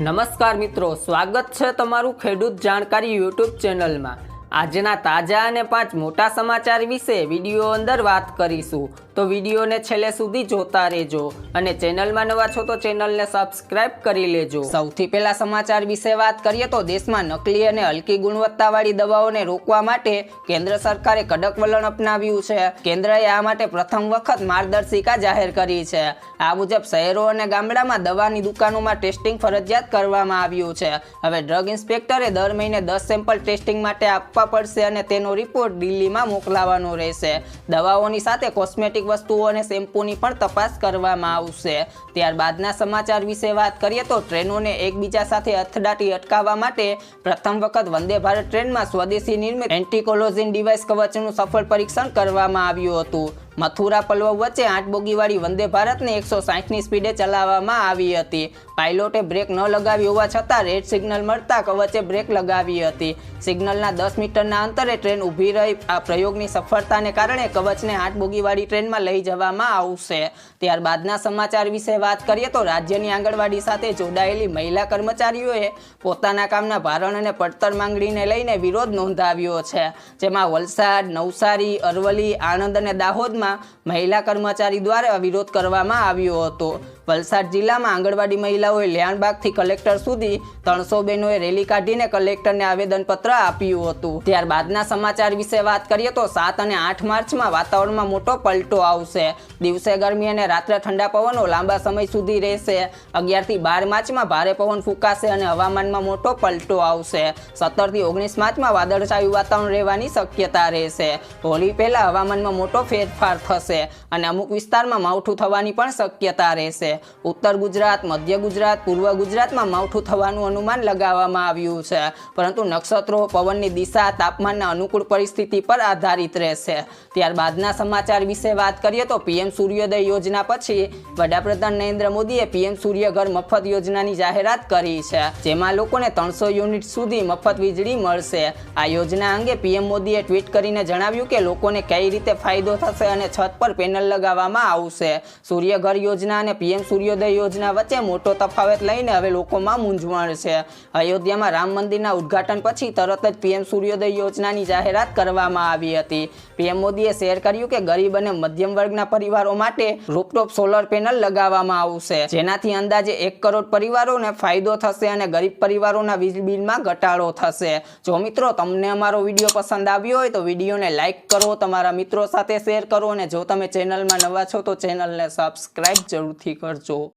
નમસ્કાર મિત્રો, સ્વાગત છે તમારું ખેડૂત જાણકારી યુટ્યુબ ચેનલમાં. આજના તાજા અને પાંચ મોટા સમાચાર વિશે વીડિયો અંદર વાત કરીશું. તો વિડીયોને છેલ્લે સુધી જોતા રહેજો અને ચેનલમાં નવા છો તો ચેનલને સબસ્ક્રાઇબ કરી લેજો. સૌથી પહેલા સમાચાર વિશે વાત કરીએ તો દેશમાં નકલી અને હલકી ગુણવત્તાવાળી દવાઓને રોકવા માટે કેન્દ્ર સરકારે કડક વલણ અપનાવ્યું છે. કેન્દ્રએ આ માટે પ્રથમ વખત માર્ગદર્શિકા જાહેર કરી છે. આ મુજબ શહેરો અને ગામડામાં દવાની દુકાનોમાં ટેસ્ટિંગ ફરજિયાત કરવામાં આવ્યું છે. હવે ડ્રગ ઇન્સ્પેક્ટરે દર મહિને દસ સેમ્પલ ટેસ્ટિંગ માટે આપવા પડશે અને તેનો રિપોર્ટ દિલ્હીમાં મોકલાવાનો રહેશે. દવાઓની સાથે કોસ્મેટિક વસ્તુઓ અને શેમ્પૂની પણ તપાસ કરવામાં આવશે. ત્યારબાદના સમાચાર વિશે વાત કરીએ તો ટ્રેનોને એકબીજા સાથે અથડાટી અટકાવવા માટે પ્રથમ વખત વંદે ભારત ટ્રેનમાં સ્વદેશી નિર્મિત એન્ટીકોલોજીન ડિવાઇસ કવચનું સફળ પરીક્ષણ કરવામાં આવ્યું હતું. મથુરા પલવવ વચ્ચે આઠ બોગીવાળી વંદે ભારતને એકસો સાહીઠની સ્પીડે ચલાવવામાં આવી હતી. પાયલોટે બ્રેક ન લગાવી હોવા છતાં રેડ સિગ્નલ મળતા કવચે બ્રેક લગાવી હતી. સિગ્નલના દસ મીટરના અંતરે ટ્રેન ઊભી રહી. આ પ્રયોગની સફળતાને કારણે કવચને આઠ બોગીવાળી ટ્રેનમાં લઈ જવામાં આવશે. ત્યારબાદના સમાચાર વિશે વાત કરીએ તો રાજ્યની આંગણવાડી સાથે જોડાયેલી મહિલા કર્મચારીઓએ પોતાના કામના ભારણ અને પડતર માંગણીને લઈને વિરોધ નોંધાવ્યો છે. જેમાં વલસાડ, નવસારી, અરવલ્લી, આણંદ અને દાહોદમાં મહિલા કર્મચારી દ્વારા વિરોધ કરવામાં આવ્યો હતો. વલસાડ જિલ્લામાં આંગણવાડી મહિલાઓએ લ્યાણબાગથી કલેક્ટર સુધી ત્રણસો બહેનોએ રેલી કાઢીને કલેક્ટરને આવેદનપત્ર આપ્યું હતું. ત્યારબાદના સમાચાર વિશે વાત કરીએ તો સાત અને આઠ માર્ચમાં વાતાવરણમાં મોટો પલટો આવશે. દિવસે ગરમી અને રાત્રે ઠંડા પવનો લાંબા સમય સુધી રહેશે. અગિયારથી બાર માર્ચમાં ભારે પવન ફૂંકાશે અને હવામાનમાં મોટો પલટો આવશે. સત્તરથી ઓગણીસ માર્ચમાં વાદળછાયું વાતાવરણ રહેવાની શક્યતા રહેશે. હોળી પહેલાં હવામાનમાં મોટો ફેરફાર થશે અને અમુક વિસ્તારમાં માવઠું થવાની પણ શક્યતા રહેશે. ઉત્તર ગુજરાત, મધ્ય ગુજરાત, પૂર્વ ગુજરાતમાં માવઠું થવાનું અનુમાન લગાવવામાં આવ્યું છે. પરંતુ નક્ષત્રો પવનની દિશા, તાપમાનના અનુકૂળ પરિસ્થિતિ પર આધારિત રહેશે. ત્યારબાદના સમાચાર વિશે વાત કરીએ તો પીએમ સૂર્યોદય યોજના પછી વડાપ્રધાન નરેન્દ્ર મોદીએ પીએમ સૂર્યઘર મફત યોજનાની જાહેરાત કરી છે, જેમાં લોકોને ત્રણસો યુનિટ સુધી મફત વીજળી મળશે. આ યોજના અંગે પીએમ મોદીએ ટ્વીટ કરીને જણાવ્યું કે લોકોને કઈ રીતે ફાયદો થશે અને છત પર પેનલ લગાવવામાં આવશે. સૂર્યઘર યોજના અને પીએમ સૂર્યોદય યોજના વચ્ચે મોટો તફાવત લઈને હવે લોકોમાં મૂંઝવણ છે. અયોધ્યામાં રામ મંદિરના ઉદ્ઘાટન પછી તરત જ પીએમ સૂર્યોદય યોજનાની જાહેરાત કરવામાં આવી હતી. પીએમ મોદીએ શેર કર્યું કે ગરીબ અને મધ્યમ વર્ગના પરિવારો માટે રૂપટોપ સોલર પેનલ લગાવવામાં આવશે. જેનાથી અંદાજે એક કરોડ પરિવારોને ફાયદો થશે અને ગરીબ પરિવારોના વીજ બિલમાં ઘટાડો થશે. જો મિત્રો તમને અમારો વીડિયો પસંદ આવ્યો હોય તો વિડીયોને લાઇક કરો, તમારા મિત્રો સાથે શેર કરો અને જો તમે ચેનલમાં નવા છો તો ચેનલને સબસ્ક્રાઇબ જરૂરથી કરજો. 州